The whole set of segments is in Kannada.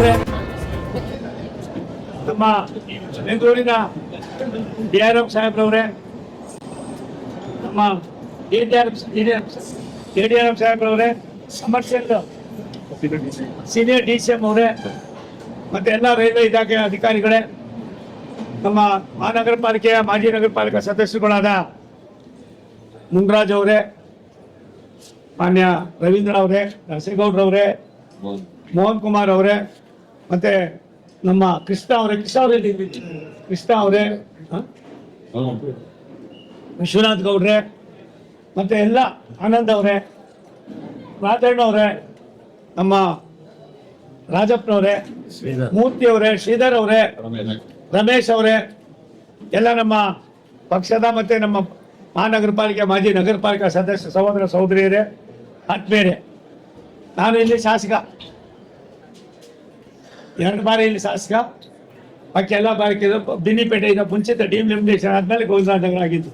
ಸಾಹೇಬ್ರೆ ನಮ್ಮ ಬೆಂಗಳೂರಿನ ಡಿ ಆರ್ ಎಂ ಸಾಹೇಬ್ರವ್ರೆ ನಮ್ಮ D D R D D R F ಸಾಹೇಬ್ರವ್ರೆ commercial senior D C M ಅವರೇ ಮತ್ತೆ ಎಲ್ಲ ರೈಲ್ವೆ ಇಲಾಖೆ ಅಧಿಕಾರಿಗಳೇ ನಮ್ಮ ಮಹಾನಗರ ಪಾಲಿಕೆಯ ಮಾಜಿ ನಗರ ಪಾಲಿಕೆ ಸದಸ್ಯರುಗಳಾದ ಮುನ್ರಾಜ್ ಅವರೇ ಮಾನ್ಯ ರವೀಂದ್ರ ಅವರೇ ನರಸಿಂಗೌಡ್ರವರೇ ಮೋಹನ್ ಕುಮಾರ್ ಅವರೇ ಮತ್ತೆ ನಮ್ಮ ಕೃಷ್ಣ ಅವರೇ ಕೃಷ್ಣ ಅವರೇ ಕೃಷ್ಣ ಅವರೇ? ವಿಶ್ವನಾಥ್ ಗೌಡ್ರೆ ಮತ್ತೆ ಎಲ್ಲ ಆನಂದ್ ಅವರೇ ರಾಜಣ್ಣ ಅವರೇ ನಮ್ಮ ರಾಜಪ್ಪನವರೇ ಮೂರ್ತಿ ಅವರೇ ಶ್ರೀಧರ್ ಅವರೇ ರಮೇಶ್ ಅವರೇ ಎಲ್ಲ ನಮ್ಮ ಪಕ್ಷದ ಮತ್ತೆ ನಮ್ಮ ಮಹಾನಗರ ಪಾಲಿಕೆ ಮಾಜಿ ನಗರ ಪಾಲಿಕೆ ಸದಸ್ಯ ಸಹೋದರ ಸಹೋದರಿಯರೇ ಆತ್ಮೀಯರೇ. ನಾನು ಇಲ್ಲಿ ಶಾಸಕ. ಎರಡು ಬಾರಿ ಇಲ್ಲಿ ಶಾಸಕ, ಬಾಕಿ ಎಲ್ಲ ಬಾರಿ ಬಿನ್ನಿಪೇಟೆಯಿಂದ ಮುಂಚಿತ ಲಿಮಿಟೇಷನ್ ಆದ್ಮೇಲೆ ಗೋವಿಂದನಗರ ಆಗಿದ್ದು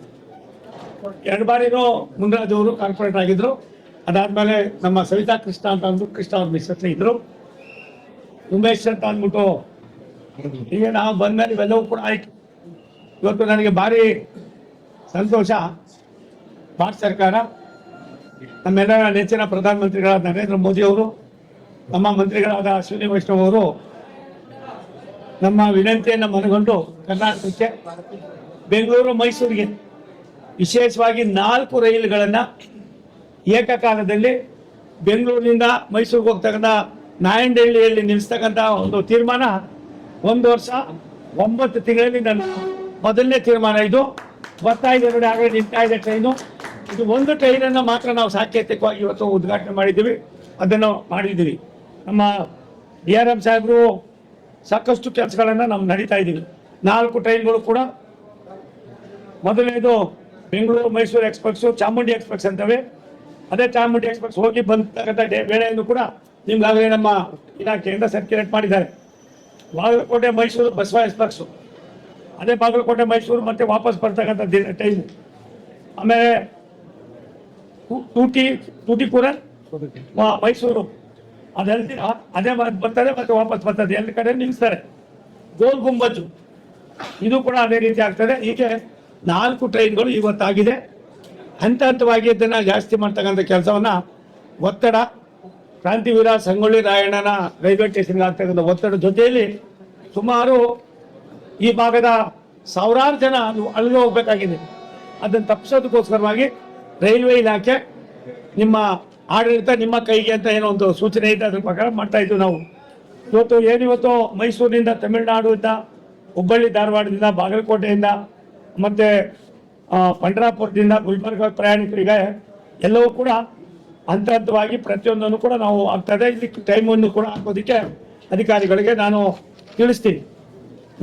ಎರಡು ಬಾರಿನೂ ಮುನ್ರಾಜ್ ಅವರು ಕಾರ್ಪೊರೇಟ್ ಆಗಿದ್ರು. ಅದಾದಮೇಲೆ ನಮ್ಮ ಸವಿತಾ ಕೃಷ್ಣ ಅಂತ ಅಂದ್ಬಿಟ್ಟು ಕೃಷ್ಣ ಅವ್ರ ಮಿಸ್ಟರ್ ಇದ್ರು ಉಮೇಶ್ ಅಂತ ಅಂದ್ಬಿಟ್ಟು, ಈಗ ನಾವು ಬಂದಮೇಲೆ ಇವೆಲ್ಲವೂ ಕೂಡ ಆಯ್ತು. ಇವತ್ತು ನನಗೆ ಭಾರಿ ಸಂತೋಷ. ಭಾರತ ಸರ್ಕಾರ, ನಮ್ಮೆಲ್ಲರ ನೆಚ್ಚಿನ ಪ್ರಧಾನಮಂತ್ರಿಗಳಾದ ನರೇಂದ್ರ ಮೋದಿ ಅವರು ನಮ್ಮ ಮಂತ್ರಿಗಳಾದ ಅಶ್ವಿನಿ ವೈಷ್ಣವ್ ಅವರು ನಮ್ಮ ವಿನಂತಿಯನ್ನು ಮನಗೊಂಡು ಕರ್ನಾಟಕಕ್ಕೆ ಬೆಂಗಳೂರು, ಮೈಸೂರಿಗೆ ವಿಶೇಷವಾಗಿ ನಾಲ್ಕು ರೈಲುಗಳನ್ನು ಏಕಕಾಲದಲ್ಲಿ ಬೆಂಗಳೂರಿನಿಂದ ಮೈಸೂರಿಗೆ ಹೋಗ್ತಕ್ಕಂಥ ನಾಯಂಡಹಳ್ಳಿಯಲ್ಲಿ ನಿಲ್ಲಿಸ್ತಕ್ಕಂಥ ಒಂದು ತೀರ್ಮಾನ ಒಂದು ವರ್ಷ ಒಂಬತ್ತು ತಿಂಗಳಲ್ಲಿ ನನ್ನ ಮೊದಲನೇ ತೀರ್ಮಾನ ಇದು. ಬರ್ತಾ ಇದೆ ನೋಡಿ ಆಗಲೇ ನಿಂತಾ ಇದೆ ಟ್ರೈನು. ಇದು ಒಂದು ಟ್ರೈನನ್ನು ಮಾತ್ರ ನಾವು ಸಾಂಕೇತಿಕವಾಗಿ ಇವತ್ತು ಉದ್ಘಾಟನೆ ಮಾಡಿದ್ದೀವಿ. ಅದನ್ನು ಮಾಡಿದ್ದೀವಿ. ನಮ್ಮ ಡಿ ಆರ್ ಎಂ ಸಾಹೇಬರು ಸಾಕಷ್ಟು ಕೆಲಸಗಳನ್ನು ನಾವು ನಡೀತಾ ಇದ್ದೀವಿ. ನಾಲ್ಕು ಟ್ರೈನ್ಗಳು ಕೂಡ ಮೊದಲನೇದು ಬೆಂಗಳೂರು ಮೈಸೂರು ಎಕ್ಸ್ಪ್ರೆಸ್ಸು ಚಾಮುಂಡಿ ಎಕ್ಸ್ಪ್ರೆಸ್ ಅಂತವೆ. ಅದೇ ಚಾಮುಂಡಿ ಎಕ್ಸ್ಪ್ರೆಸ್ ಹೋಗಿ ಬಂದ ವೇಳೆಯನ್ನು ಕೂಡ ನಿಮ್ಗಾಗಲೇ ನಮ್ಮ ಇಲಾಖೆಯಿಂದ ಸರ್ಕ್ಯುಲೇಟ್ ಮಾಡಿದ್ದಾರೆ. ಬಾಗಲಕೋಟೆ, ಮೈಸೂರು, ಬಸವ ಎಕ್ಸ್ಪ್ರೆಸ್ಸು ಅದೇ ಬಾಗಲಕೋಟೆ, ಮೈಸೂರು ಮತ್ತೆ ವಾಪಸ್ ಬರ್ತಕ್ಕಂಥ ಟೈಮು ಆಮೇಲೆ ಟೂಟಿ ಕೂಡ ಮೈಸೂರು. ಅದಲ್ದಿ ಅದೇ ಮಾತು ಬರ್ತದೆ ಮತ್ತೆ ವಾಪಸ್ ಬರ್ತದೆ. ಎಲ್ಲ ಕಡೆ ನಿಲ್ಲಿಸ್ತಾರೆ ಗೋಲ್ ಗುಂಬಜು. ಇದು ಕೂಡ ಅದೇ ರೀತಿ ಆಗ್ತದೆ. ಹೀಗೆ ನಾಲ್ಕು ಟ್ರೈನ್ಗಳು ಇವತ್ತಾಗಿದೆ. ಹಂತ ಹಂತವಾಗಿ ಇದನ್ನ ಜಾಸ್ತಿ ಮಾಡ್ತಕ್ಕಂಥ ಕೆಲಸವನ್ನ ಒತ್ತಡ, ಕ್ರಾಂತಿವೀರ ಸಂಗೊಳ್ಳಿ ರಾಯಣ್ಣನ ರೈಲ್ವೆ ಸ್ಟೇಷನ್ಗೆ ಆಗ್ತಕ್ಕಂಥ ಒತ್ತಡ ಜೊತೆಯಲ್ಲಿ ಸುಮಾರು ಈ ಭಾಗದ ಸಾವಿರಾರು ಜನ ಅಲ್ಲಿಗೆ ಹೋಗ್ಬೇಕಾಗಿದೆ. ಅದನ್ನು ತಪ್ಪಿಸೋದಕ್ಕೋಸ್ಕರವಾಗಿ ರೈಲ್ವೆ ಇಲಾಖೆ ನಿಮ್ಮ ಆಡಳಿತ ನಿಮ್ಮ ಕೈಗೆ ಅಂತ ಏನೋ ಒಂದು ಸೂಚನೆ ಇದೆ, ಅದ್ರ ಪ್ರಕಾರ ಮಾಡ್ತಾ ಇದ್ವಿ ನಾವು. ಇವತ್ತು ಏನಿವತ್ತು ಮೈಸೂರಿನಿಂದ ತಮಿಳುನಾಡಿಂದ ಹುಬ್ಬಳ್ಳಿ ಧಾರವಾಡದಿಂದ, ಬಾಗಲಕೋಟೆಯಿಂದ, ಮತ್ತೆ ಪಂಡರಾಪುರದಿಂದ ಗುಲ್ಬರ್ಗ ಪ್ರಯಾಣಿಕರಿಗೆ ಎಲ್ಲವೂ ಕೂಡ ಹಂತ ಹಂತವಾಗಿ ಪ್ರತಿಯೊಂದನ್ನು ಕೂಡ ನಾವು ಆಗ್ತದೆ ಇಲ್ಲಿ ಟೈಮನ್ನು ಕೂಡ ಹಾಕೋದಕ್ಕೆ ಅಧಿಕಾರಿಗಳಿಗೆ ನಾನು ತಿಳಿಸ್ತೀನಿ.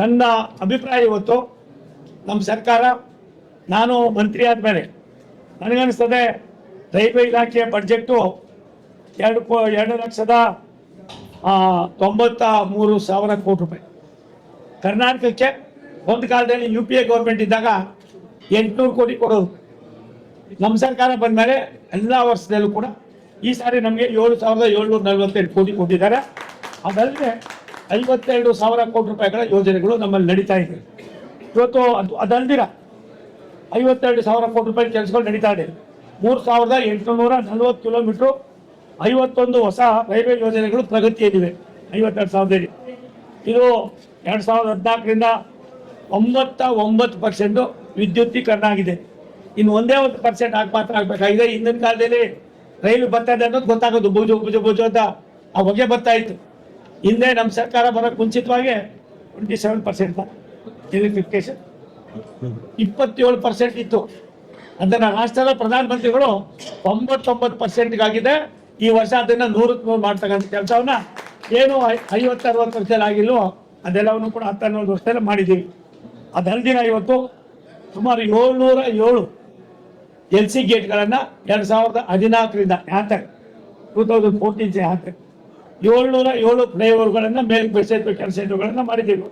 ನನ್ನ ಅಭಿಪ್ರಾಯ ಇವತ್ತು, ನಮ್ಮ ಸರ್ಕಾರ, ನಾನು ಮಂತ್ರಿ ಆದಮೇಲೆ ನನಗನ್ನಿಸ್ತದೆ ರೈಲ್ವೆ ಇಲಾಖೆಯ ಬಡ್ಜೆಟ್ಟು ಎರಡು ಕೋ, ಎರಡು ಲಕ್ಷದ ತೊಂಬತ್ತ ಮೂರು ಸಾವಿರ ಕೋಟಿ ರೂಪಾಯಿ. ಕರ್ನಾಟಕಕ್ಕೆ ಒಂದು ಕಾಲದಲ್ಲಿ ಯು ಪಿ ಎ ಗೌರ್ಮೆಂಟ್ ಇದ್ದಾಗ ಎಂಟುನೂರು ಕೋಟಿ ಕೊಡೋದು. ನಮ್ಮ ಸರ್ಕಾರ ಬಂದಮೇಲೆ ಎಲ್ಲ ವರ್ಷದಲ್ಲೂ ಕೂಡ ಈ ಸಾರಿ ನಮಗೆ ಏಳು ಸಾವಿರದ ಏಳ್ನೂರ ನಲ್ವತ್ತೆರಡು ಕೋಟಿ ಕೊಟ್ಟಿದ್ದಾರೆ. ಅದಲ್ಲದೆ ಐವತ್ತೆರಡು ಸಾವಿರ ಕೋಟಿ ರೂಪಾಯಿಗಳ ಯೋಜನೆಗಳು ನಮ್ಮಲ್ಲಿ ನಡೀತಾ ಇದೆ. ಇವತ್ತು ಅದು ಅದಲ್ದಿರ ಐವತ್ತೆರಡು ಸಾವಿರ ಕೋಟಿ ರೂಪಾಯಿ ಕೆಲಸಗಳು ನಡೀತಾ ಇದೆ. ಮೂರು ಸಾವಿರದ ಎಂಟುನೂರ ನಲವತ್ತು ಕಿಲೋಮೀಟ್ರು ಐವತ್ತೊಂದು ಹೊಸ ರೈಲ್ವೆ ಯೋಜನೆಗಳು ಪ್ರಗತಿಯಲ್ಲಿವೆ, ಐವತ್ತೆರಡು ಸಾವಿರದಲ್ಲಿ ಇದು ಎರಡು ಸಾವಿರದ ಹದಿನಾಲ್ಕರಿಂದ ಒಂಬತ್ತ ಒಂಬತ್ತು ಪರ್ಸೆಂಟು ವಿದ್ಯುತ್ತೀಕರಣ ಆಗಿದೆ. ಇನ್ನು ಒಂದೇ ಒಂದು ಪರ್ಸೆಂಟ್ ಆಗಿ ಮಾತ್ರ ಆಗಬೇಕಾಗಿದೆ. ಹಿಂದಿನ ಕಾಲದಲ್ಲಿ ರೈಲು ಬರ್ತಾ ಇದೆ ಅನ್ನೋದು ಗೊತ್ತಾಗೋದು. ಬುಜು ಬುಜು ಬುಜು ಅಂತ ಆ ಹೊಗೆ ಬರ್ತಾ ಇತ್ತು. ಹಿಂದೆ ನಮ್ಮ ಸರ್ಕಾರ ಬರೋಕ್ಕೆ ಮುಂಚಿತವಾಗಿ ಟ್ವೆಂಟಿ ಸೆವೆನ್ ಪರ್ಸೆಂಟ್ ಎಲೆಕ್ಟ್ರಿಫಿಕೇಶನ್ ಇಪ್ಪತ್ತೇಳು ಪರ್ಸೆಂಟ್ ಇತ್ತು. ಅದನ್ನ ರಾಷ್ಟ್ರದ ಪ್ರಧಾನಮಂತ್ರಿಗಳು ತೊಂಬತ್ತೊಂಬತ್ತು ಪರ್ಸೆಂಟ್ಗಾಗಿದೆ. ಈ ವರ್ಷ ಅದನ್ನ ನೂರಕ್ಕೆ ನೂರು ಮಾಡ್ತಕ್ಕಂಥ ಕೆಲಸವನ್ನ ಏನು ಐವತ್ತು, ಅರವತ್ತು ವರ್ಷದಲ್ಲಿ ಆಗಿಲ್ಲೋ ಅದೆಲ್ಲವನ್ನು ಕೂಡ ಹತ್ತು, ಹನ್ನೊಂದು ವರ್ಷದಲ್ಲಿ ಮಾಡಿದ್ದೀವಿ. ಅದಲ್ದಿನ ಇವತ್ತು ಸುಮಾರು ಏಳ್ನೂರ ಏಳು ಎಲ್ ಸಿ ಗೇಟ್ಗಳನ್ನು ಎರಡು ಸಾವಿರದ ಹದಿನಾಲ್ಕರಿಂದ ಯಾತ್ರೆ ಟೂ ತೌಸಂಡ್ ಫೋರ್ಟೀನ್ ಯಾತ್ರೆ ಏಳ್ನೂರ ಏಳು ಫ್ಲೈಓವರ್ಗಳನ್ನು ಮೇಲೆ ಬೆಳೆಸಿದ ಕೆಲಸಗಳನ್ನು ಮಾಡಿದ್ದೀವಿ.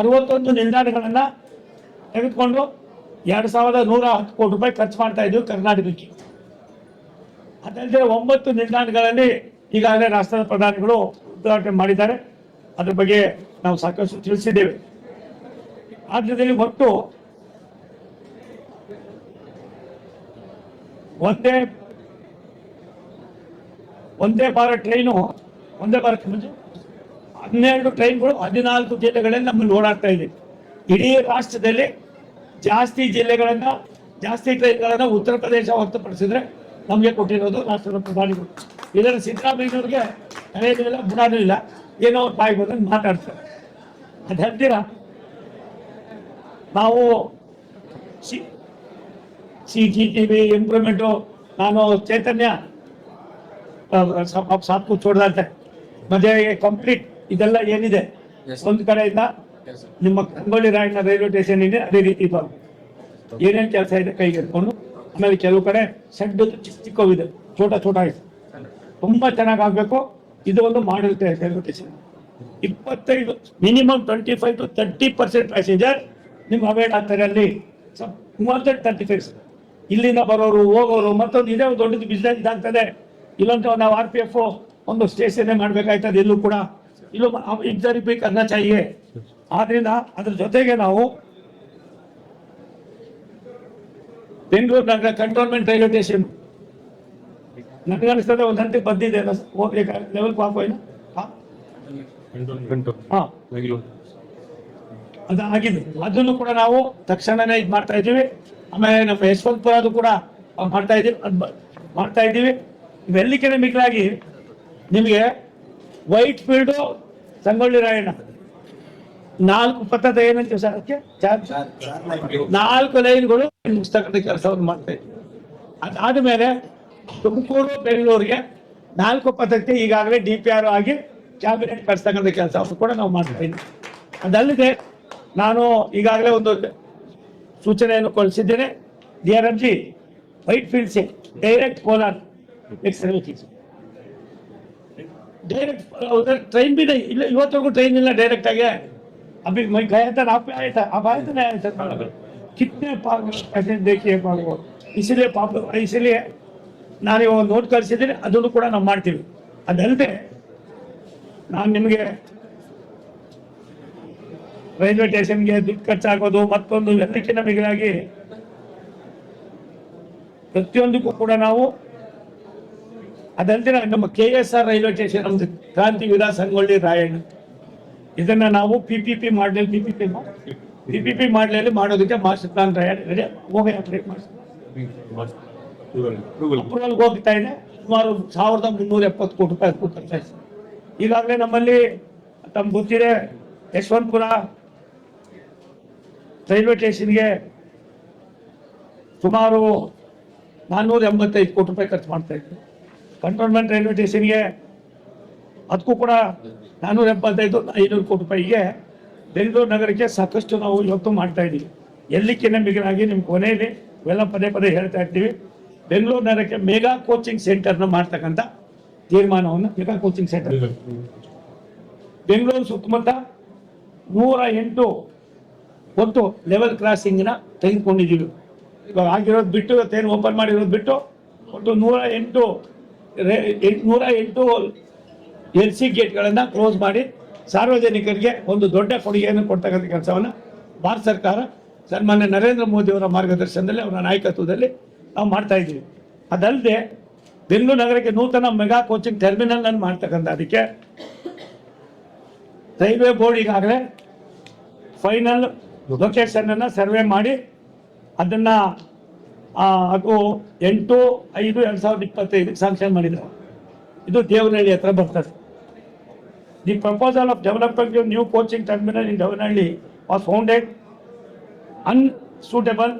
ಅರವತ್ತೊಂದು ನಿಲ್ದಾಣಗಳನ್ನು ತೆಗೆದುಕೊಂಡು ಎರಡು ಸಾವಿರದ ನೂರ ಹತ್ತು ಕೋಟಿ ರೂಪಾಯಿ ಖರ್ಚು ಮಾಡ್ತಾ ಇದ್ದೀವಿ ಕರ್ನಾಟಕಕ್ಕೆ. ಅದಲ್ಲದೆ ಒಂಬತ್ತು ನಿಲ್ದಾಣಗಳಲ್ಲಿ ಈಗಾಗಲೇ ರಾಷ್ಟ್ರದ ಪ್ರಧಾನಿಗಳು ಉದ್ಘಾಟನೆ ಮಾಡಿದ್ದಾರೆ. ಅದ್ರ ಬಗ್ಗೆ ನಾವು ಸಾಕಷ್ಟು ತಿಳಿಸಿದ್ದೇವೆ. ಆದ್ರದಲ್ಲಿ ಒಟ್ಟು ಒಂದೇ ಒಂದೇ ಭಾರತ್ ಟ್ರೈನು, ಒಂದೇ ಮುಂಚೆ ಹನ್ನೆರಡು ಟ್ರೈನ್ಗಳು ಹದಿನಾಲ್ಕು ಜಿಲ್ಲೆಗಳಲ್ಲಿ ನಮ್ಮಲ್ಲಿ ಓಡಾಡ್ತಾ ಇದೆ. ಇಡೀ ರಾಷ್ಟ್ರದಲ್ಲಿ ಜಾಸ್ತಿ ಜಿಲ್ಲೆಗಳನ್ನ ಜಾಸ್ತಿ ಟ್ರೈನ್ಗಳನ್ನ ಉತ್ತರ ಪ್ರದೇಶ ಹೊರತುಪಡಿಸಿದ್ರೆ ನಮಗೆ ಕೊಟ್ಟಿರೋದು ರಾಷ್ಟ್ರದ ಪ್ರಧಾನಿಗಳು. ಇದರ ಸಿದ್ದರಾಮಯ್ಯವ್ರಿಗೆ ತಲೆಯೂ ಬುಡಾನಿಲ್ಲ ಬುಡಾನೂ ಇಲ್ಲ. ಏನೋ ಅವ್ರ ಬಾಯಿ ಬಂದಂಗೆ ಮಾತಾಡ್ತಾರೆ. ಅದು ಹೇಳ್ತೀರಾ? ನಾವು C C G T V improvement ನಾನು ಚೈತನ್ಯ ಸಾಕು ಚೋಡ್ದಂತೆ ಮದುವೆಗೆ ಕಂಪ್ಲೀಟ್ ಇದೆಲ್ಲ ಏನಿದೆ. ಒಂದು ಕಡೆಯಿಂದ. ನಿಮ್ಮ ಕಂಗೊಳ್ಳಿ ರಾಯಣ್ಣ ರೈಲ್ವೆ ಸ್ಟೇಷನ್ ಇದೆ ಅದೇ ರೀತಿ ಬರು ಏನೇನು ಕೆಲಸ ಇದೆ ಕೈಗೆ ಇಟ್ಕೊಂಡು ಆಮೇಲೆ ಕೆಲವು ಕಡೆ ಸೆಡ್ ಚಿಕ್ಕ ಚಿಕ್ಕವಿದೆ ಚೋಟ ಚೋಟ ಇದೆ. ತುಂಬ ಚೆನ್ನಾಗಿ ಆಗಬೇಕು. ಇದು ಒಂದು ಮಾಡಿರುತ್ತೆ ರೈಲ್ವೆ ಸ್ಟೇಷನ್ ಇಪ್ಪತ್ತೈದು minimum twenty five to thirty percent passenger ನಿಮ್ಗೆ ಅವೇಟ್ ಆಗ್ತಾರೆ ಅಲ್ಲಿ ದನ್ ತರ್ಟಿ ಫೈವ್ ಇಲ್ಲಿಂದ ಬರೋರು, ಹೋಗೋರು, ಮತ್ತೊಂದು ಇದೇ ಒಂದು ದೊಡ್ಡದು ಬಿಸ್ನೆಸ್ ಇದಾಗ್ತದೆ ಇಲ್ಲಂತ ನಾವು ಆರ್ ಪಿ ಎಫ್ ಒಂದು ಸ್ಟೇಷನ್ ಮಾಡ್ಬೇಕಾಯ್ತದೆ, ಇಲ್ಲೂ ಕೂಡ. ಇಲ್ಲೂ ಇಬ್ಸರಿ ಅನ್ನ ಚಾಹಿಯೇ ಆದ್ರಿಂದ ಅದ್ರ ಜೊತೆಗೆ ನಾವು ಬೆಂಗಳೂರು ನಗರ ಕಂಟೋನ್ಮೆಂಟ್ ರೈಲ್ವೆ ಸ್ಟೇಷನ್. ನನಗನ್ನಿಸ್ತದೆ ಒಂದು ಹಂತಕ್ಕೆ ಬಂದಿದೆ. ಹೋಗ್ಬೇಕು ಲೆವೆಲ್ ಪಾಪ ಹಾ? ಅದು ಆಗಿದೆ. ಅದನ್ನು ಕೂಡ ನಾವು ತಕ್ಷಣನೇ ಇದು ಮಾಡ್ತಾ ಇದ್ದೀವಿ. ಆಮೇಲೆ ನಮ್ಮ ಯಶವಂತಪುರ ಅದು ಕೂಡ ಮಾಡ್ತಾ ಇದ್ದೀವಿ. ಅದ್ ಮಾಡ್ತಾ ಇದ್ದೀವಿ. ಇವೆಲ್ಲಕ್ಕಿಂತ ಮಿಗಿಲಾಗಿ ನಿಮಗೆ ವೈಟ್ ಫೀಲ್ಡು ಸಂಗೊಳ್ಳಿ ರಾಯಣ್ಣ ನಾಲ್ಕು ಪದ್ಧತಿ ಏನಂತೀವಿ ಸರ್ ಅದಕ್ಕೆ? ನಾಲ್ಕು ಲೈನ್ಗಳು ಮುಗಿಸ್ತಕ್ಕಂಥ ಕೆಲಸವನ್ನು ಮಾಡ್ತಾ ಅದಾದ ಮೇಲೆ ತುಮಕೂರು, ಬೆಂಗಳೂರಿಗೆ ನಾಲ್ಕು ಪದ್ಧತಿ ಈಗಾಗಲೇ ಡಿ ಪಿ ಆರ್ ಆಗಿ ಕ್ಯಾಬಿನೆಟ್ ಕಟ್ಸ್ತಕ್ಕಂಥ ಕೆಲಸವನ್ನು ಕೂಡ ನಾವು ಮಾಡ್ತಾ ಅದಲ್ಲದೆ ನಾನು ಈಗಾಗಲೇ ಒಂದು ಸೂಚನೆಯನ್ನು ಕೊಡಿಸಿದ್ದೇನೆ. D R M G Whitefields direct Kolar direct train B ಇಲ್ಲ ಇವತ್ತಿಗೂ ಟ್ರೈನ್ ಇಲ್ಲ ಡೈರೆಕ್ಟಾಗಿ अभी मैं गया था आप आए थे आप आए थे ना आए थे कितने पैसेंजर देखिए ಪಾಪ ಇಸಿಲಿಯೇ ಪಾಪ ಇಸಿಲಿಯೇ ನಾನು ಇವಾಗ ನೋಟ್ ಕಳಿಸಿದ್ದೀನಿ ಅದನ್ನು ಕೂಡ ನಾವು ಮಾಡ್ತೀವಿ ಅದಲ್ಲದೆ ನಾನು ನಿಮಗೆ ರೈಲ್ವೆ ಸ್ಟೇಷನ್ಗೆ ದುಡ್ಡು ಖರ್ಚಾಗೋದು ಮತ್ತೊಂದು ಎಲ್ಲಕ್ಕಿಂತ ಮಿಗಿಲಾಗಿ ಪ್ರತಿಯೊಂದಕ್ಕೂ ಕೂಡ ನಾವು ಅದಲ್ಲದೆ ನಮ್ಮ K S R railway station ನಮ್ದು ಕ್ರಾಂತಿ ವಿಲಾಸ ಸಂಗೊಳ್ಳಿ ರಾಯಣ್ಣ ಇದನ್ನ ನಾವು ಪಿ ಪಿ ಪಿ ಮಾಡಲಿ P P P P P P ಮಾಡಲಿ ಮಾಡೋದಕ್ಕೆ ಮಾಸ್ಟರ್ ಪ್ಲಾನ್ ರೆಡಿ ಹೋಗಿ ಅಪ್ರೂವಲ್ ಹೋಗ್ತಾ ಇದೆ. ಸುಮಾರು ಸಾವಿರದ ಮುನ್ನೂರ ಎಪ್ಪತ್ತು ಕೋಟಿ ರೂಪಾಯಿ ಖರ್ಚಾಯ್ತು ಈಗಾಗಲೇ ನಮ್ಮಲ್ಲಿ ತಮ್ಮ ಗೊತ್ತಿದೆ ಯಶವಂತಪುರ ರೈಲ್ವೆ ಸ್ಟೇಷನ್ಗೆ ಸುಮಾರು ನಾನ್ನೂರ ಎಂಬತ್ತೈದು ಕೋಟಿ ರೂಪಾಯಿ ಖರ್ಚು ಮಾಡ್ತಾ ಇತ್ತು ಕಂಟೋನ್ಮೆಂಟ್ ರೈಲ್ವೆ ಸ್ಟೇಷನ್ಗೆ ಅದಕ್ಕೂ ಕೂಡ ನಾನ್ನೂರ ಎಪ್ಪತ್ತೈದು, ಐನೂರು ಕೋಟಿ ರೂಪಾಯಿಗೆ ಬೆಂಗಳೂರು ನಗರಕ್ಕೆ ಸಾಕಷ್ಟು ನಾವು ಇವತ್ತು ಮಾಡ್ತಾ ಇದ್ದೀವಿ ಎಲ್ಲಿಕ್ಕಿಂತ ಮಿಗಿಲಾಗಿ ನಿಮ್ಗೆ ಕೊನೆಯಲ್ಲಿ ಇವೆಲ್ಲ ಪದೇ ಪದೇ ಹೇಳ್ತಾ ಇರ್ತೀವಿ. ಬೆಂಗಳೂರು ನಗರಕ್ಕೆ ಮೆಗಾ ಕೋಚಿಂಗ್ ಸೆಂಟರ್ನ ಮಾಡ್ತಕ್ಕಂಥ ತೀರ್ಮಾನವನ್ನು ಮೆಗಾ ಕೋಚಿಂಗ್ ಸೆಂಟರ್. ಬೆಂಗಳೂರು ಸುತ್ತಮುತ್ತ ನೂರ ಎಂಟು ಒಟ್ಟು ಲೆವೆಲ್ ಕ್ರಾಸಿಂಗ್ನ ತೆಗೆದುಕೊಂಡಿದ್ದೀವಿ. ಇವಾಗ ಆಗಿರೋದು ಬಿಟ್ಟು, ಇವತ್ತೇನು ಓಪನ್ ಮಾಡಿರೋದು ಬಿಟ್ಟು, ಒಟ್ಟು ನೂರ ಎಂಟು ನೂರ ಎಂಟು ಎಲ್ ಸಿ ಗೇಟ್ಗಳನ್ನು ಕ್ಲೋಸ್ ಮಾಡಿ ಸಾರ್ವಜನಿಕರಿಗೆ ಒಂದು ದೊಡ್ಡ ಕೊಡುಗೆಯನ್ನು ಕೊಡ್ತಕ್ಕಂಥ ಕೆಲಸವನ್ನು ಭಾರತ ಸರ್ಕಾರ ಸನ್ಮಾನ್ಯ ನರೇಂದ್ರ ಮೋದಿಯವರ ಮಾರ್ಗದರ್ಶನದಲ್ಲಿ, ಅವರ ನಾಯಕತ್ವದಲ್ಲಿ ನಾವು ಮಾಡ್ತಾ ಇದ್ದೀವಿ. ಅದಲ್ಲದೆ ಬೆಂಗಳೂರು ನಗರಕ್ಕೆ ನೂತನ ಮೆಗಾ ಕೋಚಿಂಗ್ ಟರ್ಮಿನಲ್ ಅನ್ನು ಮಾಡ್ತಕ್ಕಂಥ ಅದಕ್ಕೆ ರೈಲ್ವೆ ಬೋರ್ಡ್ ಈಗಾಗಲೇ ಫೈನಲ್ ಲೊಕೇಶನ್ ಅನ್ನ ಸರ್ವೆ ಮಾಡಿ ಅದನ್ನ ಅದು ಎಂಟು ಐದು ಎರಡು ಸಾವಿರದ ಇಪ್ಪತ್ತೈದು ಸ್ಯಾಂಕ್ಷನ್ ಮಾಡಿದ್ದಾರೆ. ಇದು ದೇವನಹಳ್ಳಿ ಹತ್ರ ಬರ್ತದೆ. The proposal of development you new coaching terminal in Devanahalli was founded unsuitable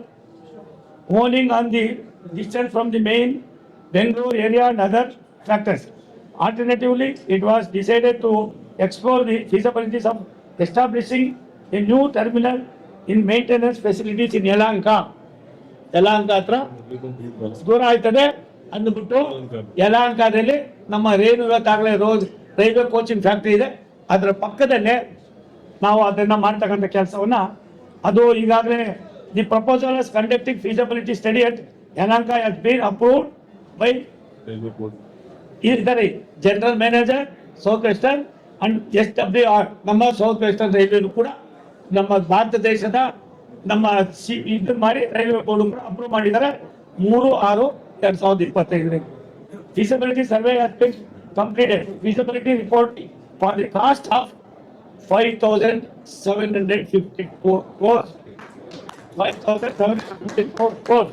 owning on the distance from the main Bengaluru area and other factors alternatively it was decided to explore the feasibilities of establishing a new terminal in maintenance facilities in Yelahanka Yelahanka ಹತ್ರ ದೂರ ಆಯ್ತದೆ. ಅಂದ್ಬಿಟ್ಟು ಯಲಹಂಕದಲ್ಲಿ ನಮ್ಮ ರೇಣು ಇವತ್ತಾಗಲೇ ರೋಜ್ ರೈಲ್ವೆ ಕೋಚಿಂಗ್ ಫ್ಯಾಕ್ಟ್ರಿ ಇದೆ. ಅದರ ಪಕ್ಕದಲ್ಲೇ ನಾವು ಅದನ್ನ ಮಾಡ್ತಕ್ಕಂಥ ಕೆಲಸವನ್ನ ಅದು ಈಗಾಗಲೇ the proposal is conducting feasibility study at Yelahanka has been approved by ಇದ್ದಾರೆ general manager south western and S W R ನಮ್ಮ ಸೌತ್ ವೆಸ್ಟರ್ನ್ ರೈಲ್ವೆನು ಕೂಡ ನಮ್ಮ ಭಾರತ ದೇಶದ ನಮ್ಮ ಸಿ ಇದು ಮಾಡಿ ರೈಲ್ವೆ ಬೋರ್ಡ್ ಕೂಡ ಅಪ್ರೂವ್ ಮಾಡಿದ್ದಾರೆ. ಮೂರು ಆರು ಎರಡ್ ಸಾವಿರದ ಇಪ್ಪತ್ತೈದರಿಂದ feasibility survey has completed feasibility report for the cost of five thousand seven hundred fifty four crore five thousand seven four crore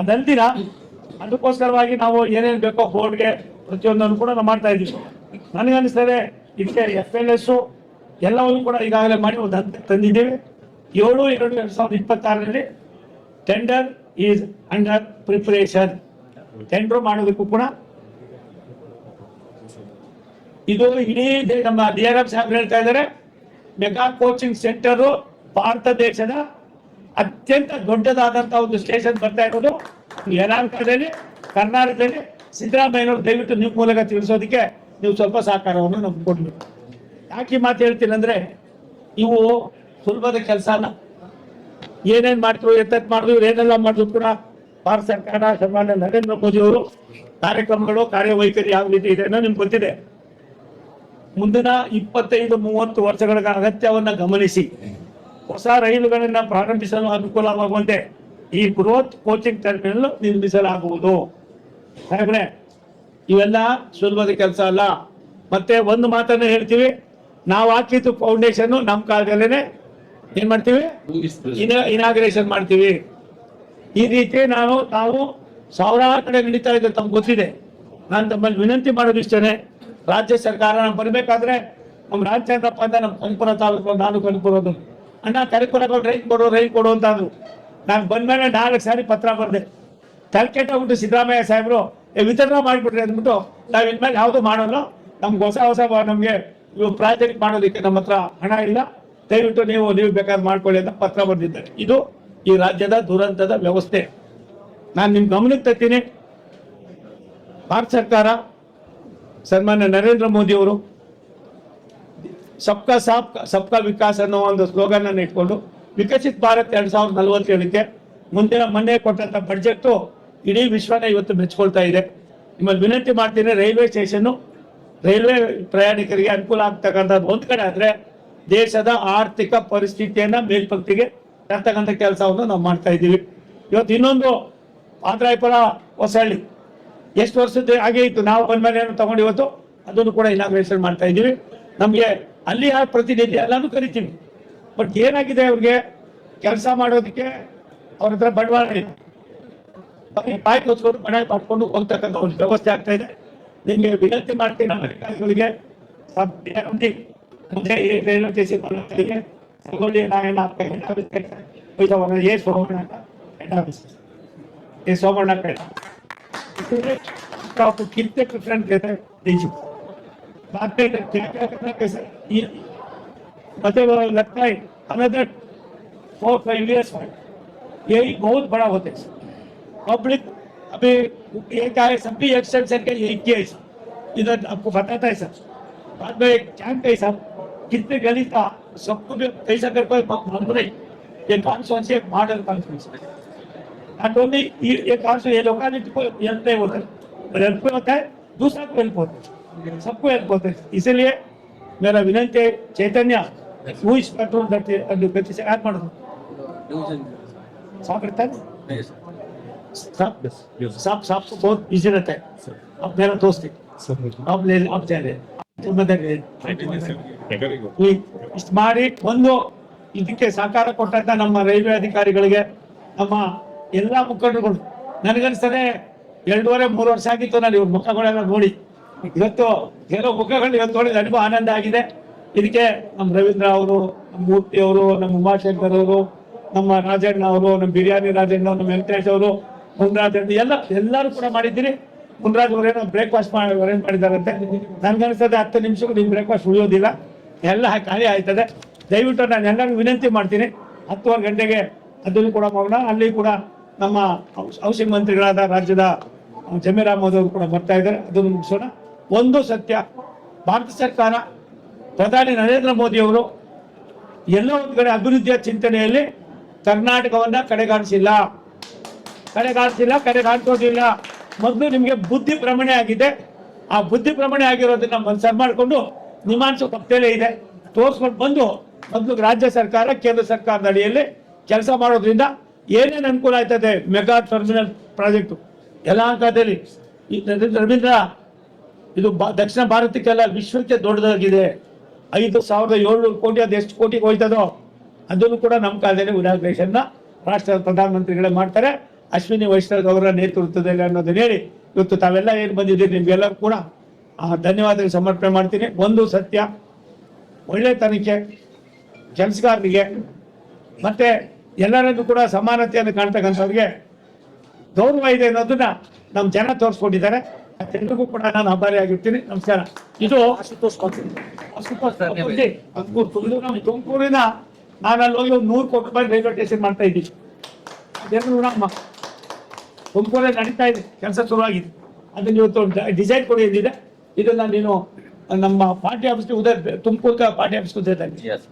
ಅದಲ್ದಿರ ಅದಕ್ಕೋಸ್ಕರವಾಗಿ ನಾವು ಏನೇನು ಬೇಕೋ ಬೋರ್ಡ್ಗೆ ಪ್ರತಿಯೊಂದನ್ನು ಕೂಡ ನಾವು ಮಾಡ್ತಾ ಇದ್ದೀವಿ. ನನಗೆ ಅನಿಸ್ತದೆ ಇದಕ್ಕೆ ಎಫ್ ಎಲ್ ಎಸ್ ಎಲ್ಲವನ್ನು ಕೂಡ ಈಗಾಗಲೇ ಮಾಡಿ ಒಂದು ತಂದಿದ್ದೀವಿ. ಏಳು ಎರಡು ಎರಡು ಸಾವಿರದ ಇಪ್ಪತ್ತಾರರಲ್ಲಿ tender is under preparation tender ಮಾಡೋದಕ್ಕೂ ಕೂಡ ಇದು ಇಡೀ ನಮ್ಮ ಡಿ ಆರ್ ಎಫ್ ಸಾಹೇಬ್ ಹೇಳ್ತಾ ಇದ್ದಾರೆ. ಮೆಗಾ ಕೋಚಿಂಗ್ ಸೆಂಟರ್ ಭಾರತ ದೇಶದ ಅತ್ಯಂತ ದೊಡ್ಡದಾದಂತ ಒಂದು ಸ್ಟೇಷನ್ ಬರ್ತಾ ಇರೋದು ಯಲಹಂಕದಲ್ಲಿ, ಕರ್ನಾಟಕದಲ್ಲಿ. ಸಿದ್ದರಾಮಯ್ಯನವರು ದಯವಿಟ್ಟು ನಿಮ್ಮ ಮೂಲಕ ತಿಳಿಸೋದಕ್ಕೆ ನೀವು ಸ್ವಲ್ಪ ಸಹಕಾರವನ್ನು ನಮ್ಗೆ ಕೊಡ್ಬೇಕು. ಯಾಕೆ ಮಾತು ಹೇಳ್ತೀನಿ ಅಂದರೆ, ಇವು ಸುಲಭದ ಕೆಲಸ ಅಲ್ಲ ಏನೇನ್ ಮಾಡ್ತೀವಿ, ಎತ್ತ ಮಾಡಿದ್ರು ಇವ್ರು ಏನೆಲ್ಲ ಮಾಡಿದ್ರು ಕೂಡ ಭಾರತ ಸರ್ಕಾರ ಸನ್ಮಾನ್ಯ ನರೇಂದ್ರ ಮೋದಿ ಅವರು ಕಾರ್ಯಕ್ರಮಗಳು, ಕಾರ್ಯವೈಖರಿ ಯಾವ ರೀತಿ ಇದೆ ಅನ್ನೋ ನಿಮ್ಗೆ ಗೊತ್ತಿದೆ. ಮುಂದಿನ ಇಪ್ಪತ್ತೈದು, ಮೂವತ್ತು ವರ್ಷಗಳ ಅಗತ್ಯವನ್ನ ಗಮನಿಸಿ. ಹೊಸ ರೈಲುಗಳನ್ನ ಪ್ರಾರಂಭಿಸಲು ಅನುಕೂಲವಾಗುವಂತೆ ಈ ಬೃಹತ್ ಕೋಚಿಂಗ್ ಟರ್ಮಿನಲ್ ನಿರ್ಮಿಸಲಾಗುವುದು. ಹಾಗೆ ಇವೆಲ್ಲ ಸುಲಭದ ಕೆಲಸ ಅಲ್ಲ. ಮತ್ತೆ ಒಂದು ಮಾತನ್ನ ಹೇಳ್ತೀವಿ. ನಾವು ಹಾಕಿದ್ದು ಫೌಂಡೇಶನ್ ನಮ್ಮ ಕಾಲದಲ್ಲೇನೆ ಏನ್ ಮಾಡ್ತೀವಿ? ಇನಾಗ್ರೇಷನ್ ಮಾಡ್ತೀವಿ. ಈ ರೀತಿ ನಾನು ತಾವು ಸಾವಿರಾರು ಕಡೆ ನಡೀತಾ ಇದೆ ತಮ್ಗೆ ಗೊತ್ತಿದೆ. ನಾನು ತಮ್ಮಲ್ಲಿ ವಿನಂತಿ ಮಾಡೋದು ಇಷ್ಟೇ ರಾಜ್ಯ ಸರ್ಕಾರ ನಾವು ಬರಬೇಕಾದ್ರೆ ನಮ್ಮ ರಾಮಚಂದ್ರಪ್ಪ ಅಂತ ನಮ್ಮ ಕನಕಪುರ ತಾಲೂಕು ನಾನು ಕನಕಪುರದು ಅಣ್ಣ ಕನಕಪುರ ರೈಲ್ ಕೊಡು ರೈಲ್ ಕೊಡು ಅಂತ ಅಂದ್ರು. ನಾನು ಬಂದ್ಮೇಲೆ ನಾಲ್ಕು ಸಾರಿ ಪತ್ರ ಬರೆದೆ. ತಲೆಕೆಟ್ಟೋಗ್ಬಿಟ್ಟು ಸಿದ್ದರಾಮಯ್ಯ ಸಾಹೇಬರು "ಏ, ವಿತರಣೆ ಮಾಡಿಬಿಟ್ರಿ ಅಂದ್ಬಿಟ್ಟು ನಾವು ಇನ್ಮೇಲೆ ಯಾವುದು ಮಾಡೋಲ್ಲ. ನಮ್ಗೆ ಹೊಸ ಹೊಸ ನಮಗೆ ಪ್ರಾಜೆಕ್ಟ್ ಮಾಡೋದಕ್ಕೆ ನಮ್ಮ ಹತ್ರ ಹಣ ಇಲ್ಲ. ದಯವಿಟ್ಟು ನೀವು ನೀವು ಬೇಕಾದ್ರೆ ಮಾಡ್ಕೊಳ್ಳಿ ಅಂತ ಪತ್ರ ಬರೆದಿದ್ದಾರೆ. ಇದು ಈ ರಾಜ್ಯದ ದುರಂತದ ವ್ಯವಸ್ಥೆ. ನಾನು ನಿಮ್ ಗಮನಕ್ಕೆ ತರ್ತೀನಿ. ಭಾರತ ಸರ್ಕಾರ, ಸನ್ಮಾನ್ಯ ನರೇಂದ್ರ ಮೋದಿ ಅವರು, ಸಬ್ಕಾ ಸಾಬ್, ಸಬ್ಕಾ ವಿಕಾಸ್ ಅನ್ನೋ ಒಂದು ಸ್ಲೋಗನ್ ಅನ್ನು ಇಟ್ಕೊಂಡು ವಿಕಸಿತ್ ಭಾರತ್ ಎರಡ್ ಸಾವಿರದ ನಲವತ್ತೇಳಕ್ಕೆ ಮುಂದಿನ ಮೊನ್ನೆ ಕೊಟ್ಟಂತ ಬಜೆಟ್ ಇಡೀ ವಿಶ್ವನ ಇವತ್ತು ಮೆಚ್ಕೊಳ್ತಾ ಇದೆ. ನಿಮ್ಮಲ್ಲಿ ವಿನಂತಿ ಮಾಡ್ತೀನಿ, ರೈಲ್ವೆ ಸ್ಟೇಷನ್, ರೈಲ್ವೆ ಪ್ರಯಾಣಿಕರಿಗೆ ಅನುಕೂಲ ಆಗ್ತಕ್ಕಂಥದ್ದು ಒಂದ್ ಕಡೆ ಆದ್ರೆ ದೇಶದ ಆರ್ಥಿಕ ಪರಿಸ್ಥಿತಿಯನ್ನ ಮೇಲ್ಪಕ್ತಿಗೆ ತರ್ತಕ್ಕಂಥ ಕೆಲಸವನ್ನು ನಾವು ಮಾಡ್ತಾ ಇದ್ದೀವಿ. ಇವತ್ತು ಇನ್ನೊಂದು ಪಾತ್ರಾಯಪುರ ಹೊಸಹಳ್ಳಿ. ಎಷ್ಟು ವರ್ಷದ ಹಾಗೆ ಇತ್ತು, ನಾವು ಬಂದ್ಮೇಲೆ ಏನು ತಗೊಂಡು ಇವತ್ತು ಅದನ್ನು ಕೂಡ ಇನಾಗ್ರೇಷನ್ ಮಾಡ್ತಾ ಇದ್ದೀವಿ. ನಮಗೆ ಅಲ್ಲಿ ಯಾರು ಪ್ರತಿನಿಧಿ ಎಲ್ಲಾನು ಕರಿತೀವಿ. ಬಟ್ ಏನಾಗಿದೆ ಅವ್ರಿಗೆ ಕೆಲಸ ಮಾಡೋದಕ್ಕೆ ಅವ್ರ ಹತ್ರ ಬಂಡವಾಳ ಇಲ್ಲ. ಬಾಯಿ ಕೊಚ್ಕೊಂಡು ಮನೆ ಮಾಡ್ಕೊಂಡು ಹೋಗ್ತಕ್ಕಂಥ ಒಂದು ವ್ಯವಸ್ಥೆ ಆಗ್ತಾ ಇದೆ. ನಿಮಗೆ ವಿನಂತಿ ಮಾಡ್ತೀನಿ ಅಧಿಕಾರಿಗಳಿಗೆ. मुझे ये पर चाहिए सगोली नारायण आपका हेड ऑफ़िस ये हेड ऑफ़िस ये आपको कितने प्रेफरेंस देते हैं? दीजिए बात क्या क्या करना, कैसे? ये लगता है फोर फाइव ईयर्स में यही बहुत बड़ा होता है। पब्लिक अभी सभी एक्सटेंशन यही किया है। इधर आपको बताता है सर बाद में एक कैंप है सर कितने गली था सबको भी कैसा कर कोई मालूम नहीं ये कॉन्फ्रेंस एक मॉडल कॉन्फ्रेंस नॉट ओनली ये कॉन्फ्रेंस ये लोकालिटी को हेल्प नहीं होता है हेल्प होता है दूसरा को हेल्प होता है सबको हेल्प होता है इसीलिए मेरा विनंती है Chaitanya who is petrol that गति से ऐड ಮಾಡೋದು साफ रहता है साफ साफ साफ को बहुत इजी रहता है अब मेरा दोस्त है अब ले अब जा रहे ಇಷ್ಟು ಮಾಡಿ ಒಂದು ಇದಕ್ಕೆ ಸಹಕಾರ ಕೊಟ್ಟಂತ ನಮ್ಮ ರೈಲ್ವೆ ಅಧಿಕಾರಿಗಳಿಗೆ ನಮ್ಮ ಎಲ್ಲಾ ಮುಖಂಡರುಗಳು. ನನಗನ್ಸದೆ ಎರಡೂವರೆ ಮೂರು ವರ್ಷ ಆಗಿತ್ತು ನಾನು ಇವ್ರ ಮುಖಗಳೆಲ್ಲ ನೋಡಿ. ಇವತ್ತು ಕೆಲವು ಮುಖಗಳು ಇವತ್ತು ನೋಡಿ ನನಗೂ ಆನಂದ ಆಗಿದೆ. ಇದಕ್ಕೆ ನಮ್ಮ ರವೀಂದ್ರ ಅವರು ನಮ್ಮ ಮೂರ್ತಿ ಅವರು ನಮ್ಮ ಉಮಾಶಂಕರ್ ಅವರು ನಮ್ಮ ರಾಜಣ್ಣ ಅವರು ನಮ್ಮ ಬಿರಿಯಾನಿ ರಾಜಣ್ಣ ನಮ್ಮ ವೆಂಕಟೇಶ್ ಅವರು ಮುನ್ರಾಜ್ ಅಂತ ಎಲ್ಲ ಎಲ್ಲರೂ ಕೂಡ ಮಾಡಿದ್ದೀರಿ. ಮುನ್ರಾಜ್ ಅವರೇನೋ ಬ್ರೇಕ್ಫಾಸ್ಟ್ ಮಾಡಿ ಅರೇಂಜ್ ಮಾಡಿದಾರಂತೆ ನನ್ಗನ್ಸದೆ ಹತ್ತು ನಿಮಿಷಕ್ಕೂ ನಿಮ್ ಬ್ರೇಕ್ಫಾಸ್ಟ್ ಉಳಿಯೋದಿಲ್ಲ. ಎಲ್ಲ ಖಾಲಿ ಆಯ್ತದೆ. ದಯವಿಟ್ಟು ನಾನು ಎಲ್ಲರಿಗೂ ವಿನಂತಿ ಮಾಡ್ತೀನಿ. ಹತ್ತುವರೆ ಗಂಟೆಗೆ ಅದನ್ನು ಕೂಡ ಮಗನ ಅಲ್ಲಿ ಕೂಡ ನಮ್ಮ ಔಷ್- ಔಷಧಿ ಮಂತ್ರಿಗಳಾದ ರಾಜ್ಯದ ಜಮೀರ್ ಅಹಮದ್ ಅವರು ಕೂಡ ಬರ್ತಾ ಇದ್ದಾರೆ. ಅದನ್ನು ಮುಗಿಸೋಣ. ಒಂದು ಸತ್ಯ, ಭಾರತ ಸರ್ಕಾರ ಪ್ರಧಾನಿ ನರೇಂದ್ರ ಮೋದಿ ಅವರು ಎಲ್ಲ ಒಂದು ಕಡೆ ಅಭಿವೃದ್ಧಿಯ ಚಿಂತನೆಯಲ್ಲಿ ಕರ್ನಾಟಕವನ್ನ ಕಡೆಗಾಣಿಸಿಲ್ಲ. ಕಡೆಗಾಣಿಸಿಲ್ಲ, ಕಡೆಗಾಣಿಸೋದಿಲ್ಲ. ಮೊದಲು ನಿಮಗೆ ಬುದ್ಧಿ ಭ್ರಮಣೆ ಆಗಿದೆ. ಆ ಬುದ್ಧಿ ಭ್ರಮಣೆ ಆಗಿರೋದನ್ನ ಮನಸ್ಸು ಮಾಡಿಕೊಂಡು ನಿಮಾನ್ಸು ಕಪ್ಪೇಲೆ ಇದೆ. ತೋರಿಸ್ಕೊಂಡು ಬಂದು ಮೊದಲು ರಾಜ್ಯ ಸರ್ಕಾರ, ಕೇಂದ್ರ ಸರ್ಕಾರದ ಅಡಿಯಲ್ಲಿ ಕೆಲಸ ಮಾಡೋದ್ರಿಂದ ಏನೇನು ಅನುಕೂಲ ಆಯ್ತದೆ, ಮೆಗಾ ಟರ್ಮಿನಲ್ ಪ್ರಾಜೆಕ್ಟು. ಯಲಹಂಕದಲ್ಲಿ ಈ ರವೀಂದ್ರ, ಇದು ಬಾ- ದಕ್ಷಿಣ ಭಾರತಕ್ಕೆಲ್ಲ ವಿಶ್ವಕ್ಕೆ ದೊಡ್ಡದಾಗಿದೆ. ಐದು ಸಾವಿರದ ಏಳ್ನೂರು ಕೋಟಿ, ಅದು ಎಷ್ಟು ಕೋಟಿಗೆ ಹೋಯ್ತದೋ, ಅದನ್ನು ಕೂಡ ನಮ್ಮ ಕಾಲದಲ್ಲಿ ಇನಾಗ್ರೇಷನ್ನ ರಾಷ್ಟ್ರದ ಪ್ರಧಾನಮಂತ್ರಿಗಳೇ ಮಾಡ್ತಾರೆ. ಅಶ್ವಿನಿ ವೈಷ್ಣವ್ ಅವರ ನೇತೃತ್ವದಲ್ಲಿ ಅನ್ನೋದನ್ನ ಹೇಳಿ, ಇವತ್ತು ತಾವೆಲ್ಲ ಏನು ಬಂದಿದ್ದೀರಿ, ನಿಮಗೆಲ್ಲರೂ ಕೂಡ ಆ, ಧನ್ಯವಾದಗಳು ಸಮರ್ಪಣೆ ಮಾಡ್ತೀನಿ. ಒಂದು ಸತ್ಯ ಒಳ್ಳೆತನಕ್ಕೆ ಕೆಲಸಗಾರರಿಗೆ ಮತ್ತೆ ಎಲ್ಲರನ್ನೂ ಕೂಡ ಸಮಾನತೆಯನ್ನು ಕಾಣ್ತಕ್ಕಂಥವ್ರಿಗೆ ಗೌರವ ಇದೆ ಅನ್ನೋದನ್ನ ನಮ್ಮ ಜನ ತೋರಿಸ್ಕೊಂಡಿದ್ದಾರೆ. ಎಲ್ರಿಗೂ ಕೂಡ ನಾನು ಆಭಾರಿಯಾಗಿರ್ತೀನಿ. ನಮಸ್ಕಾರ. ಇದು ನಮ್ಮ ತುಮಕೂರಿನ ನಾನು ಅಲ್ಲಿ ಹೋಗಿ ಒಂದು ನೂರು ಕೋಟಿ ರೂಪಾಯಿ ರೈಲ್ವೆ ಸ್ಟೇಷನ್ ಮಾಡ್ತಾ ಇದ್ದೀನಿ. ನಮ್ಮ ತುಮಕೂರಲ್ಲಿ ನಡೀತಾ ಇದೆ. ಕೆಲಸ ಶುರುವಾಗಿದೆ. ಅದನ್ನ ಇವತ್ತು ಡಿಸೈನ್ ಕೊಡಿ ಎಂದಿದೆ. ಇದನ್ನ ನೀನು ನಮ್ಮ party office Udaya Tumakuru party office Udaya Yes.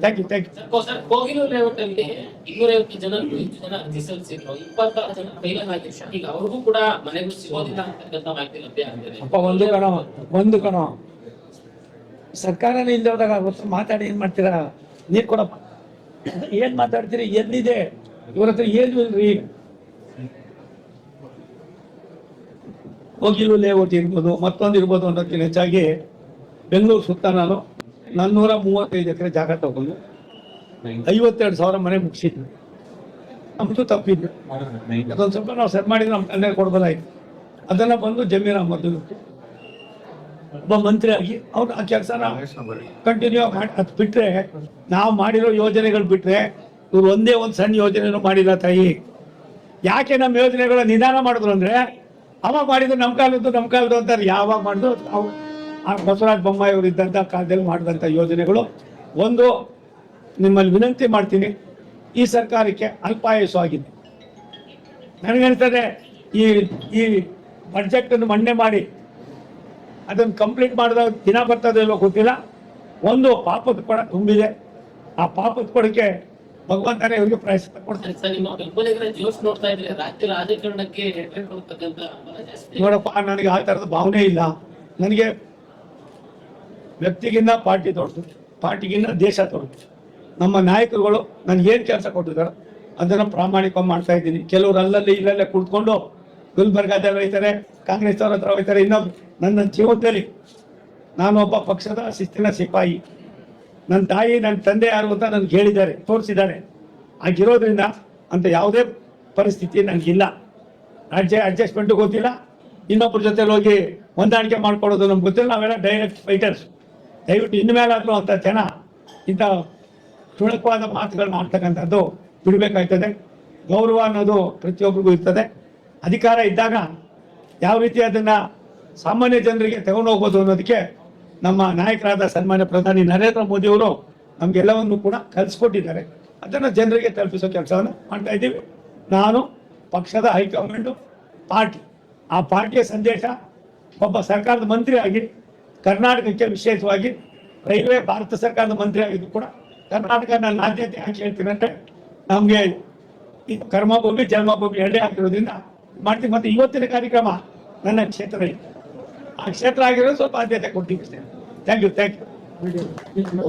Thank you thank you sir sir Koginuru layout ಅಲ್ಲಿ ಇನ್ನೂರೈವತ್ತು ಜನ ಜನ ಅರ್ಜಿ ಸಲ್ಲಿಸಿದ್ರು ಇಪ್ಪತ್ತಾರು ಜನ ಫೈಲರ್ ಆಗಿದ್ರು. ಈಗ ಅವ್ರಿಗೂ ಕೂಡ ಮನೆಗೂ ಸಿಗೋದಿಲ್ಲ ಅಂತಕ್ಕಂಥ ಮಾಹಿತಿ ಲಭ್ಯ ಆಗ್ತಿದೆ ಅಪ್ಪ ಒಂದು ಕಣ ಒಂದು ಕಣ. ಸರ್ಕಾರನೇ ಇಲ್ಲದೆ ಹೋದಾಗ ಗೊತ್ತು ಮಾತಾಡಿ ಏನ್ ಮಾಡ್ತೀರಾ? ನೀರ್ ಕೊಡಪ್ಪ. ಏನ್ ಮಾತಾಡ್ತೀರಿ? ಎಲ್ಲಿದೆ? ಇವ್ರ ಹತ್ರ ಏನು ಇಲ್ರಿ ಹೋಗಿಲು ಲೇಔಟ್ ಇರ್ಬೋದು ಮತ್ತೊಂದು ಇರ್ಬೋದು ಅನ್ನೋದಕ್ಕಿಂತ ಹೆಚ್ಚಾಗಿ ಬೆಂಗಳೂರು ಸುತ್ತ ನಾನು ನಾನ್ನೂರ ಮೂವತ್ತೈದು ಎಕರೆ ಜಾಗ ತಗೊಂಡು ಐವತ್ತೆರಡು ಸಾವಿರ ಮನೆ ಮುಗಿಸಿದ್ವಿ ನಮ್ದು ತಪ್ಪಿದ್ದು. ಅದೊಂದು ಸ್ವಲ್ಪ ನಾವು ಸೆಟ್ ಮಾಡಿದ್ರೆ ನಮ್ಮ ತಂದೆ ಕೊಡ್ಬೋದಾಯ್ತು. ಅದನ್ನ ಬಂದು ಜಮೀರ್ ಅಹಮದ್ ಒಬ್ಬ ಮಂತ್ರಿ ಆಗಿ ಅವ್ರು ಆ ಕೆಲಸನ ಕಂಟಿನ್ಯೂ ಮಾಡಿ ಅದು ಬಿಟ್ಟರೆ ನಾವು ಮಾಡಿರೋ ಯೋಜನೆಗಳು ಬಿಟ್ಟರೆ ಇವ್ರು ಒಂದೇ ಒಂದು ಸಣ್ಣ ಯೋಜನೆನೂ ಮಾಡಿಲ್ಲ ತಾಯಿ. ಯಾಕೆ ನಮ್ಮ ಯೋಜನೆಗಳ ನಿಧಾನ ಮಾಡಿದ್ರು ಅಂದ್ರೆ ಅವಾಗ ಮಾಡಿದ್ದು ನಮ್ಮ ಕಾಲದ್ದು ನಮ್ಮ ಕಾಲದ್ದು ಅಂತಾರೆ ಯಾವಾಗ ಮಾಡಿದ್ರು ಅವು ಆ ಬಸವರಾಜ ಬೊಮ್ಮಾಯಿ ಅವರು ಇದ್ದಂಥ ಕಾಲದಲ್ಲಿ ಮಾಡಿದಂಥ ಯೋಜನೆಗಳು. ಒಂದು, ನಿಮ್ಮಲ್ಲಿ ವಿನಂತಿ ಮಾಡ್ತೀನಿ, ಈ ಸರ್ಕಾರಕ್ಕೆ ಅಲ್ಪಾಯಸವಾಗಿದೆ ಆಗಿದೆ. ನನಗನ್ಸ್ತದೆ ಈ ಈ ಬಜೆಟ್ ಅನ್ನು ಮಂಡನೆ ಮಾಡಿ, ಅದನ್ನು ಕಂಪ್ಲೀಟ್ ಮಾಡಿದ ದಿನ ಬರ್ತದೆ ಇಲ್ವೋ ಗೊತ್ತಿಲ್ಲ. ಒಂದು ಪಾಪದ ಕೊಡ ತುಂಬಿದೆ. ಆ ಪಾಪದ ಕೊಡಕ್ಕೆ ಭಗವಂತನೇ ಇವರಿಗೆ ಪ್ರಯತ್ನ ಕೊಡ್ತಾರೆ. ನೋಡಪ್ಪ ನನಗೆ ಆ ಥರದ ಭಾವನೆ ಇಲ್ಲ. ನನಗೆ ವ್ಯಕ್ತಿಗಿಂತ ಪಾರ್ಟಿ ದೊಡ್ಡದು ಪಾರ್ಟಿಗಿಂತ ದೇಶ ದೊಡ್ಡದು ನಮ್ಮ ನಾಯಕರುಗಳು ನನಗೇನು ಏನು ಕೆಲಸ ಕೊಟ್ಟಿದ್ದಾರೆ ಅದನ್ನು ಪ್ರಾಮಾಣಿಕವಾಗಿ ಮಾಡ್ತಾ ಇದ್ದೀನಿ. ಕೆಲವರು ಅಲ್ಲಲ್ಲಿ ಇಲ್ಲಲ್ಲೇ ಕುಳಿತುಕೊಂಡು ಗುಲ್ಬರ್ಗಾದಲ್ಲಿ ಹೋಯ್ತಾರೆ ಕಾಂಗ್ರೆಸ್ ಅವ್ರ ಹತ್ರ ಹೋಯ್ತಾರೆ ಇನ್ನೊಬ್ರು. ನನ್ನ ಜೀವನದಲ್ಲಿ ನಾನೊಬ್ಬ ಪಕ್ಷದ ಶಿಸ್ತಿನ ಸಿಪಾಯಿ. ನನ್ನ ತಾಯಿ, ನನ್ನ ತಂದೆ ಯಾರು ಅಂತ ನನಗೆ ಹೇಳಿದ್ದಾರೆ, ತೋರಿಸಿದ್ದಾರೆ. ಹಾಗಿರೋದ್ರಿಂದ ಅಂತ ಯಾವುದೇ ಪರಿಸ್ಥಿತಿ ನನಗಿಲ್ಲ ರಾಜ್ಯ ಅಡ್ಜಸ್ಟ್ಮೆಂಟ್ ಗೊತ್ತಿಲ್ಲ. ಇನ್ನೊಬ್ಬರ ಜೊತೆ ಹೋಗಿ ಹೊಂದಾಣಿಕೆ ಮಾಡ್ಕೊಳ್ಳೋದು ನಮ್ಗೆ ಗೊತ್ತಿಲ್ಲ. ನಾವೆಲ್ಲ ಡೈರೆಕ್ಟ್ ಫೈಟರ್ಸ್ ದಯವಿಟ್ಟು ಇನ್ಮೇಲಾದ್ರೂ ಅಂತ ಜನ ಇಂಥ ತುಣಕವಾದ ಮಾತುಗಳನ್ನ ಆಡ್ತಕ್ಕಂಥದ್ದು ಬಿಡಬೇಕಾಗ್ತದೆ ಗೌರವ ಅನ್ನೋದು ಪ್ರತಿಯೊಬ್ಬರಿಗೂ ಇರ್ತದೆ. ಅಧಿಕಾರ ಇದ್ದಾಗ ಯಾವ ರೀತಿ ಅದನ್ನು ಸಾಮಾನ್ಯ ಜನರಿಗೆ ತಗೊಂಡು ಹೋಗ್ಬೋದು ಅನ್ನೋದಕ್ಕೆ ನಮ್ಮ ನಾಯಕರಾದ ಸನ್ಮಾನ್ಯ ಪ್ರಧಾನಿ ನರೇಂದ್ರ ಮೋದಿಯವರು ನಮಗೆಲ್ಲವನ್ನು ಕೂಡ ಕಲಿಸ್ಕೊಟ್ಟಿದ್ದಾರೆ. ಅದನ್ನು ಜನರಿಗೆ ತಲುಪಿಸೋ ಕೆಲಸವನ್ನು ಮಾಡ್ತಾ ಇದ್ದೀವಿ. ನಾನು, ಪಕ್ಷದ ಹೈಕಮಾಂಡು ಪಾರ್ಟಿ. ಆ ಪಾರ್ಟಿಯ ಸಂದೇಶ ಒಬ್ಬ ಸರ್ಕಾರದ ಮಂತ್ರಿ ಆಗಿ, ಕರ್ನಾಟಕಕ್ಕೆ ವಿಶೇಷವಾಗಿ ರೈಲ್ವೆ ಭಾರತ ಸರ್ಕಾರದ ಮಂತ್ರಿ ಆಗಿದ್ದು ಕೂಡ ಕರ್ನಾಟಕ ನನ್ನ ಆದ್ಯತೆ ಯಾಕೆ ಹೇಳ್ತೀನಿ ಅಂದ್ರೆ ನಮಗೆ ಕರ್ಮಭೂಮಿ, ಜನ್ಮಭೂಮಿ ಎರಡೇ ಆಗಿರೋದ್ರಿಂದ ಮಾಡ್ತೀವಿ. ಮತ್ತು ಇವತ್ತಿನ ಕಾರ್ಯಕ್ರಮ ನನ್ನ ಕ್ಷೇತ್ರದಲ್ಲಿ. ಆ ಕ್ಷೇತ್ರ ಆಗಿರೋದು ಸ್ವಲ್ಪ ಆದ್ಯತೆ ಕೊಡ್ತೀನಿ ಥ್ಯಾಂಕ್ ಯು ಥ್ಯಾಂಕ್ ಯು.